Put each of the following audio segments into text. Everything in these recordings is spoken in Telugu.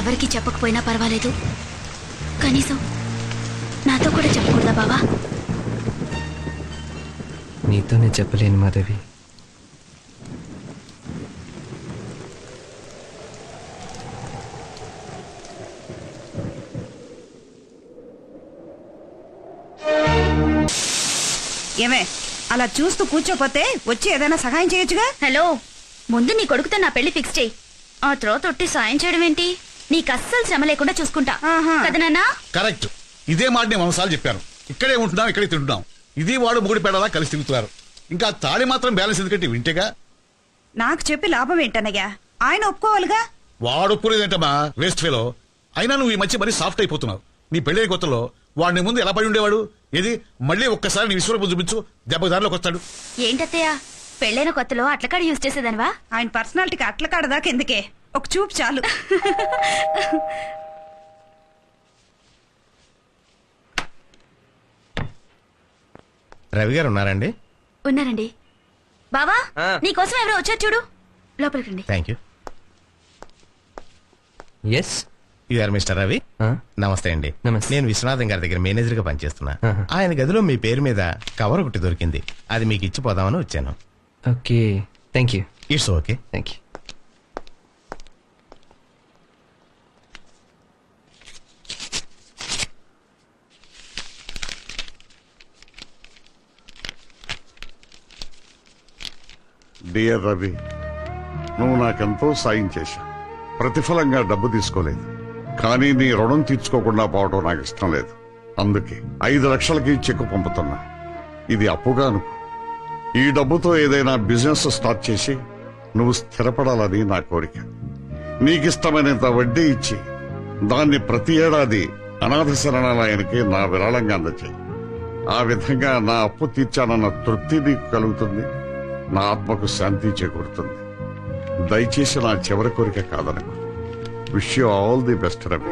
ఎవరికి చెప్పకపోయినా పర్వాలేదు. కనీసం నాతో కూడా చెప్పకూడదా బావా? నీతో నేను చెప్పలేను మాధవి. ఏమే అలా చూస్తూ కూర్చోపోతే వచ్చి ఏదైనా సహాయం చేయొచ్చుగా? హలో ముందు నీ కొడుకుతో నా పెళ్ళి ఫిక్స్ చేయి. ఆ తర్వాత ఒట్టి సాయం చేయడం ఏంటి నీకు అస్సలు శ్రమ లేకుండా చూసుకుంటా. ఆహా. కదా నాన్నా? కరెక్ట్. ఇదే మాట నేను మనసార్లు చెప్పాను ఇక్కడే ఉంటున్నాం ఇక్కడే తింటున్నాం. ఇది వాడు ముగుడి పేడలా కలిసి తిరుగుతున్నారు. ఇంకా తాళి మాత్రం బ్యాలెన్స్ ఎందుకంటే వింటేగా? నాకు చెప్పి లాభం ఏంటన్నయ్యా ఆయన ఒప్పుకోవాలిగా? వాడు ఒప్పుకునేదేంటమ్మా వేస్ట్ ఫెలో. అయినా నువ్వు ఈ మధ్య మరీ సాఫ్ట్ అయిపోతున్నావు. నీ పెళ్ళైన కొత్తలో వాడిని ముందు ఎలా పడి ఉండేవాడు? ఏది? మళ్ళీ ఒక్కసారి నీ విశ్వరూపం చూపించు దెబ్బ దారిలోకి వస్తాడు. ఏంటత్తయ్య? పెళ్ళైన కొత్తలో అట్లకాడ యూజ్ చేసేదానివా? ఆయన పర్సనాలిటీకి అట్ల కాడదాకా ఎందుకే? ఒక చూపు చాలు. రవి గారు ఉన్నారండి? ఉన్నారండి. బావా. నీకోసం ఎవరో వచ్చారు చూడు. లోపలికి రండి thank you yes you're mister Ravi నమస్తే అండి. నమస్తే. నేను విశ్వనాథం గారి దగ్గర మేనేజర్గా పనిచేస్తున్నా. ఆయన గదిలో మీ పేరు మీద కవర్ ఒకటి దొరికింది. అది మీకు ఇచ్చిపోదామని వచ్చాను. Okay thank you it's okay thank you dear Ravi. నువ్వు నాకెంతో సాయం చేశా. ప్రతిఫలంగా డబ్బు తీసుకోలేదు. కానీ నీ రుణం తీర్చుకోకుండా పోవడం నాకు ఇష్టం లేదు. అందుకే ఐదు లక్షలకి చెక్కు పంపుతున్నా. ఇది అప్పుగాను ఈ డబ్బుతో ఏదైనా బిజినెస్ స్టార్ట్ చేసి నువ్వు స్థిరపడాలని నా కోరిక. నీకిష్టమైనంత వడ్డీ ఇచ్చి దాన్ని ప్రతి ఏడాది అనాథ శరణాలయానికి నా విరాళంగా అందచేయి. ఆ విధంగా నా అప్పు తీర్చానన్న తృప్తి నీకు కలుగుతుంది. నా ఆత్మకు శాంతి చేకూరుతుంది. దయచేసి నా చివరి కోరిక కాదనకు. Wish you all the best Ravi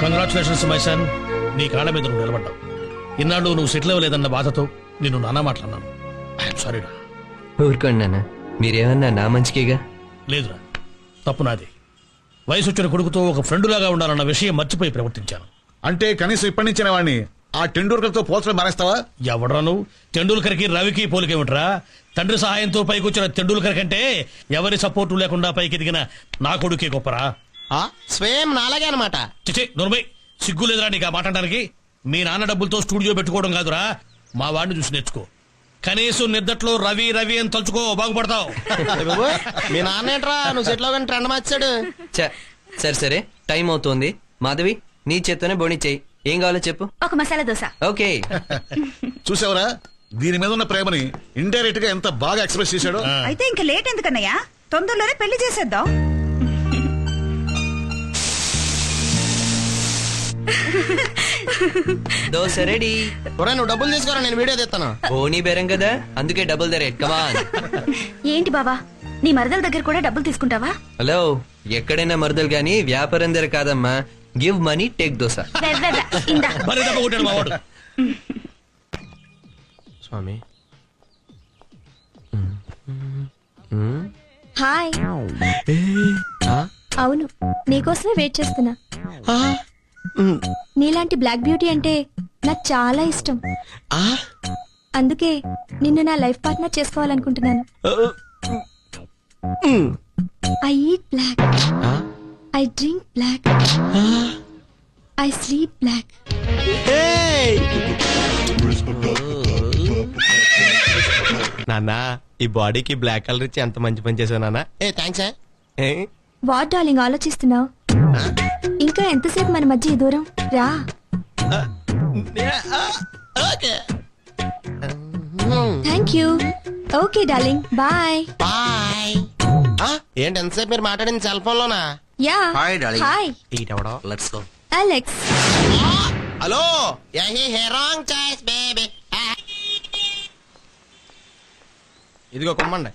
congratulations my son నీ కాళ్ళ మీద నువ్వు నిలబడ్డావు. ఇన్నాళ్ళు నువ్వు సెటిల్ అవ్వలేదన్న బాధతో నిన్ను నానా మాట్లాడినాను ఐఎమ్ సారీ రా ఊరుకోండి నాన్న. మీరేమన్నా నా మంచికేగా? లేదురా. తప్పు నాది. వయసు వచ్చిన కొడుకుతో ఒక ఫ్రెండ్ లాగా ఉండాలన్న విషయం మర్చిపోయి ప్రవర్తించాను. అంటే కనీసం ఇప్పటి నుంచిన వాడిని ఆ టెండూల్కర్తో పోల్చడం మానేస్తావా? ఎవడరా నువ్వు? టెండూల్కర్కి రవికి పోలికేమిట్రా? తండ్రి సహాయంతో పైకొచ్చిన టెండూల్కర్ కంటే ఎవరి సపోర్టు లేకుండా పైకి ఎదిగిన నా కొడుకే గొప్పరా? స్వయం నాలాగే అనమాట చిచి నోర్మై సిగ్గు లేదురా నీకు ఆ మాట్లాడడానికి మీ నాన్న డబ్బులతో స్టూడియో పెట్టుకోవడం కాదురా. మా వాడిని చూసి నేర్చుకో. కనీసం నిద్దట్లో రవి రవి అని తలుచుకో బాగుపడతావు. మీ నాన్న ఏంట్రా? నువ్వు సెటిల్ అవ్వని ట్రెండ్ మార్చాడు. చ సరే సరే టైం అవుతోంది. మాధవి నీ చేత్తోనే బోని చెయ్యి ఏం కావాలో చెప్పు. ఒక మసాలా దోశ. ఓకే. చూసావరా? దీని మీద ఉన్న ప్రేమని ఇండైరెక్ట్గా ఎంత బాగా ఎక్స్ప్రెస్ చేశాడో. అయితే ఇంకా లేట్ ఎందుకన్నయ్యా? తొందరలోనే పెళ్ళి చేసేద్దాం. దోశ రెడీ ఒరే నువ్వు డబ్బులు తీసుకోరా నేను వీడియో తెస్తాను. బోని బేరం కదా అందుకే డబుల్ ద రేట్ కమాన్ ఏంటి బావా నీ మరదల దగ్గర కూడా డబ్బులు తీసుకుంటావా? హలో ఎక్కడైనా మరదలు గాని వ్యాపారం దగ్గర కాదమ్మా గివ్ మనీ టేక్ దోశ దెబ్బ కొట్టాడు వాడు. స్వామి. హాయ్. అవును నీకోసమే వెయిట్ చేస్తున్నా. నీలాంటి బ్లాక్ బ్యూటీ అంటే నాకు చాలా ఇష్టం. అందుకే నిన్ను నా లైఫ్ పార్ట్నర్ చేసుకోవాలనుకుంటున్నాను. I eat black I drink black I sleep black నాన్న ఈ బాడీకి బ్లాక్ కలర్ ఇచ్చి ఎంత మంచి పని చేసావు నాన్న? ఏ థ్యాంక్స్ వాట్ డార్లింగ్ ఆలోచిస్తున్నావు? ఇంకా ఎంతసేపు మన మధ్య ఈ దూరం? రా. Thank you okay darling bye bye ఏంటి ఎంతసేపు మీరు మాట్లాడింది సెల్ ఫోన్ లోనా? యా. హాయ్ ఈటెవడో? లెట్స్ గో అలెక్స్ హలో యహీ హే రాంగ్ చాయిస్ బేబీ ఇదిగో కుమ్మండి.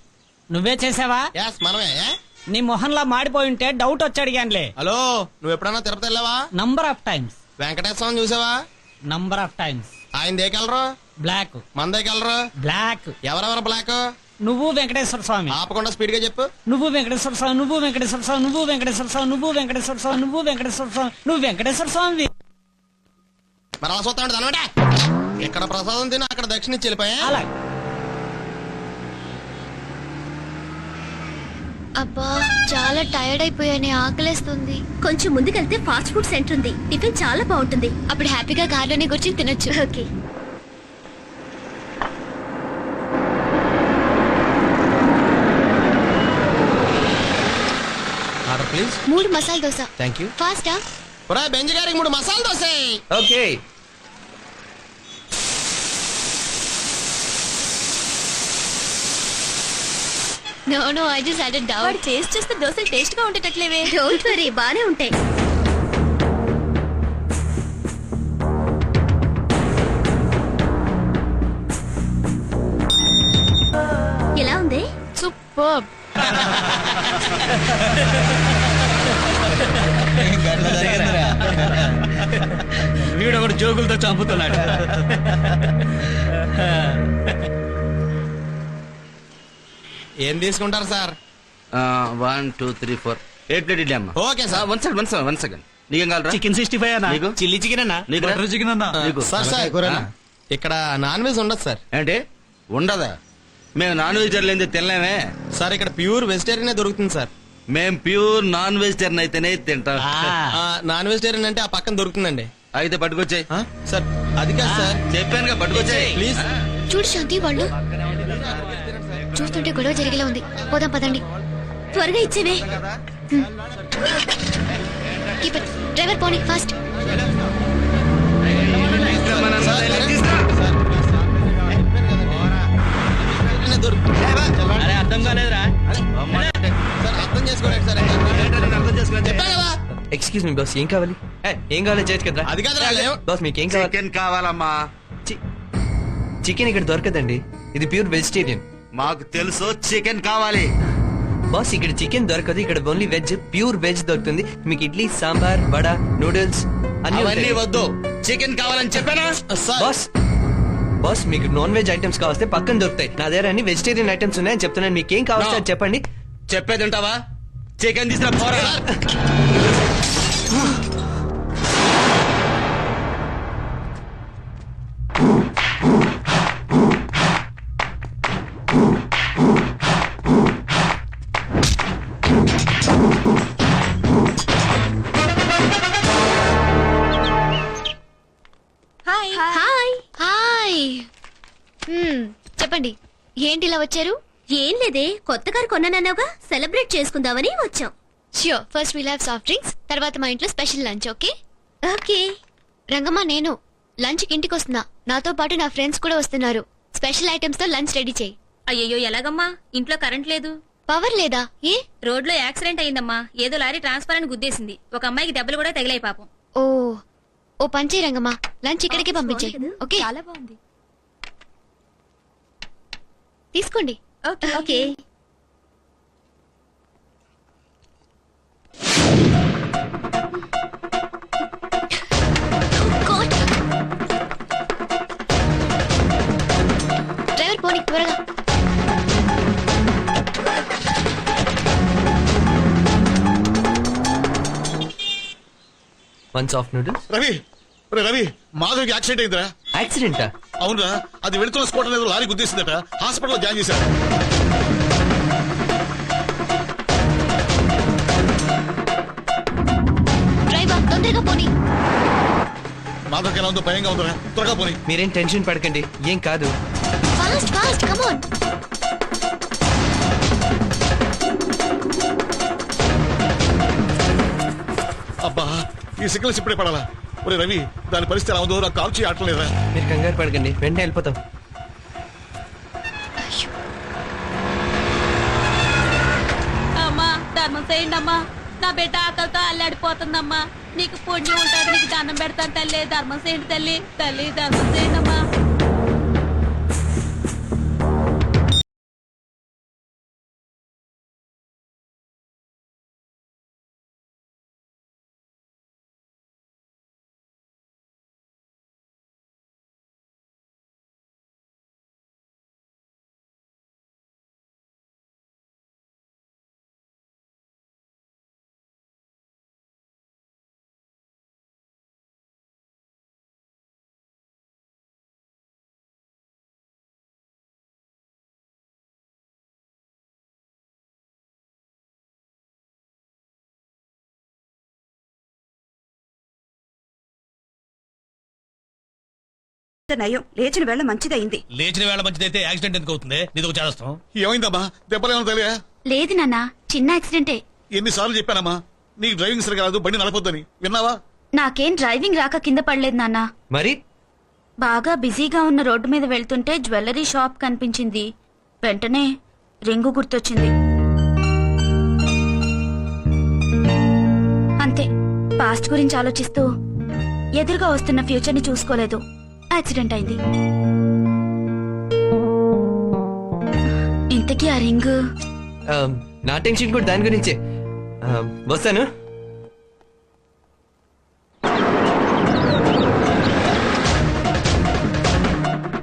నువ్వే చేసావా? ఎస్ మనమే? నీ మొహంలా మాడిపోయి ఉంటే డౌట్ వచ్చి అడిగానులే హలో నువ్వు ఎప్పుడన్నా తిరుపతి వెళ్ళావా? నంబర్ ఆఫ్ టైమ్స్ వెంకటేశ్వరం చూసావా? నంబర్ ఆఫ్ టైమ్స్ ఆయన దేకెళ్ళరు బ్లాక్ మన దేకెళ్ళరు బ్లాక్ ఎవరెవరు బ్లాక్ నువ్వు వెంకటేశ్వర స్వామి. ఆపకుండా స్పీడ్గా చెప్పు. నువ్వు వెంకటేశ్వర స్వామి నువ్వు వెంకటేశ్వర స్వామి నువ్వు వెంకటేశ్వర స్వామి నువ్వు వెంకటేశ్వర స్వామి నువ్వు వెంకటేశ్వర స్వామి నువ్వు వెంకటేశ్వర స్వామి. మరి అలా చూస్తా అనమాట ఇక్కడ ప్రసాదం తిని అక్కడ దక్షిణ ఇచ్చి వెళ్ళిపోయా అబ్బా చాలా టైర్డ్ అయిపోయాను ఆకలేస్తుంది. కొంచెం ముందుకెళ్తే ఫాస్ట్ ఫుడ్ సెంటర్ ఉంది. టిఫిన్ చాలా బాగుంటుంది. అప్పుడు హ్యాపీగా కార్లోనే కూర్చొని తినొచ్చు. ఓకే ఆర్డర్ ప్లీజ్ మూడు మసాలా దోశ. థ్యాంక్ యూ ఫాస్టా ఒరే బెంజ్ గారికి మూడు masala dosa okay no no I just had doubt వాడు చేసి చూస్తే దోశలు టేస్ట్గా ఉండేటట్లేవే. డోంట్ వరీ బానే ఉంటాయి. ఎలా ఉంది? సూపర్ వీడు ఒకటి జోకులతో చంపుతున్నాడు. ఏం తీసుకుంటారు sir? One two three four. Eight plate idli అమ్మా. Okay sir. One second one second one second నీకేం కావాలరా? చికెన్ సిక్స్టీ ఫైవ్ అన్న? నీకు? చిల్లీ చికెన్ అన్న? నీకు? చికెన్ అన్న? నీకు? Sir sir? ఇక్కడ నాన్ వెజ్ ఉండదు సార్. ఏంటి? ఉండదా? మేము నాన్ వెజిటేరియన్ అయితే తినలేమే. సార్ ఇక్కడ ప్యూర్ వెజిటేరియన్ దొరుకుతుంది సార్. మేం ప్యూర్ నాన్ వెజిటేరియన్ అయితేనే తింటాం ఆ, నాన్ వెజిటేరియన్ అంటే ఆ పక్కన దొరుకుతుందండి అయితే పట్టుకొచ్చాయి సార్ అది కాదు సార్ చెప్పానుగా పట్టుకొచ్చాయి ప్లీజ్ చూడు శాంతి వాళ్ళు చూస్తుంటే గొడవ జరిగేలా ఉంది పోదాం పదండి త్వరగా ఇచ్చేవే. డ్రైవర్ పోనీ ఫాస్ట్ అరే అర్థం కాలేదురా సార్ అర్థం చేసుకోలేదు సార్. ఎక్స్క్యూజ్ మీ బాస్ ఏం కావాలి? ఏ, ఏం కావాలి? చేయొచ్చు కదా అది లేవు. బాస్ మీకు ఏం కావాలి? చికెన్ కావాలమ్మా. చికెన్ ఇక్కడ దొరకదండి. ఇది ప్యూర్ వెజిటేరియన్ మాకు తెలుసు చికెన్ కావాలి. బాస్ ఇక్కడ చికెన్ దొరకదు. ఇక్కడ ఓన్లీ వెజ్ ప్యూర్ వెజ్ దొరుకుతుంది. మీకు ఇడ్లీ సాంబార్ వడ నూడిల్స్ అన్ని అవన్నీ ఉంటాయి. వద్దు. చికెన్ కావాలని చెప్పానా? సార్. బాస్ బాస్ మీకు నాన్ వెజ్ ఐటమ్స్ కావస్తే పక్కన దొరుకుతాయి. నా దగ్గర అన్ని వెజిటేరియన్ ఐటమ్స్ ఉన్నాయని చెప్తున్నాను. మీకు ఏం కావాలి No. చెప్పండి. చెప్పేది ఉంటావా చికెన్ తీసుకురా పోరా. హాయ్ హాయ్ హాయ్ Hmm, చెప్పండి. ఏంటి ఇలా వచ్చారు? ఏం లేదే కొత్త కారు కొన్నానన్నావుగా సెలబ్రేట్ చేసుకుందామని వచ్చాం. Sure first we'll have soft drinks తర్వాత మా ఇంట్లో special lunch okay okay. Rangamma నేను లంచ్కి ఇంటికి వస్తున్నా. నాతో పాటు నా ఫ్రెండ్స్ కూడా వస్తున్నారు. స్పెషల్ ఐటమ్స్తో లంచ్ రెడీ చేయి. అయ్యయ్యో ఎలాగమ్మా? ఇంట్లో కరెంట్ లేదు. పవర్ లేదా? ఏ? రోడ్లో యాక్సిడెంట్ అయిందమ్మా ఏదో లారీ ట్రాన్స్ఫర్ అని గుద్దేసింది. ఒక అమ్మాయికి దెబ్బలు కూడా తగిలాయి పాపం. ఓ ఓ పంచే రంగమ్మ. లంచ్ ఇక్కడికే పంపించే ఓకే చాలా బాగుంది. తీసుకోండి. Okay God. డ్రైవర్ పోనీ త్వరగా. వన్ సాఫ్ట్ నూడిల్స్ రవి ఒరే రవి మాధవికి యాక్సిడెంట్ అయిందిరా. యాక్సిడెంటా అవునరా అది వెళుతున్న స్పోట్ అనేది లారీ గుద్దేసిందట హాస్పిటల్లో జాయిన్ చేశారు. డ్రైవర్ తొందరగా పోనీ. మాధవికి ఎలా ఉందో భయంగా ఉందిరా. త్వరగా పోనీ. మీరేం టెన్షన్ పడకండి. ఏం కాదు. ఫాస్ట్ ఫాస్ట్ కమ్ ఆన్ అబ్బా ఈ సిగ్నల్స్ ఇప్పుడే పడాలా? ఒరే రవి దాని పరిస్థితి ఎలా ఉందో నాకు కాల్ చేయి ఆటలేదా మీరు కంగారు పడకండి వెంటనే వెళ్ళిపోతాం. అమ్మా ధర్మం చేయండి అమ్మా నా బిడ్డ ఆకలితో అల్లాడిపోతుందమ్మా. నీకు పుణ్యం ఉంటుంది నీకు దండం పెడతాను తల్లి ధర్మం చేయండి తల్లి. తల్లి ధర్మం చేయండి అమ్మా నయం. లేచిన వేళ మంచిదయింది లేచిన వేళ మంచిదైతే యాక్సిడెంట్ ఎందుకు అవుతుంది? ఒక చేస్తాం ఏమైందమ్మా? దెబ్బలేమో తెలియా లేదు నాన్న చిన్న యాక్సిడెంటే. ఎన్నిసార్లు చెప్పానమ్మా? నీకు డ్రైవింగ్ సరిగా రాదు బండి నడపొద్దని. విన్నావా? నాకేం డ్రైవింగ్ రాక కింద పడలేదు నాన్న. మరి? బాగా బిజీగా ఉన్న రోడ్డు మీద వెళ్తుంటే జ్యువెలరీ షాప్ కనిపించింది. వెంటనే రింగు గుర్తొచ్చింది. అంతే. పాస్ట్ గురించి ఆలోచిస్తూ ఎదురుగా వస్తున్న ఫ్యూచర్ని చూసుకోలేదు. యాక్సిడెంట్ అయింది. ఇంతకీ ఆ రింగ్? నా టెన్షన్ కూడా దాని గురించే. వస్తాను.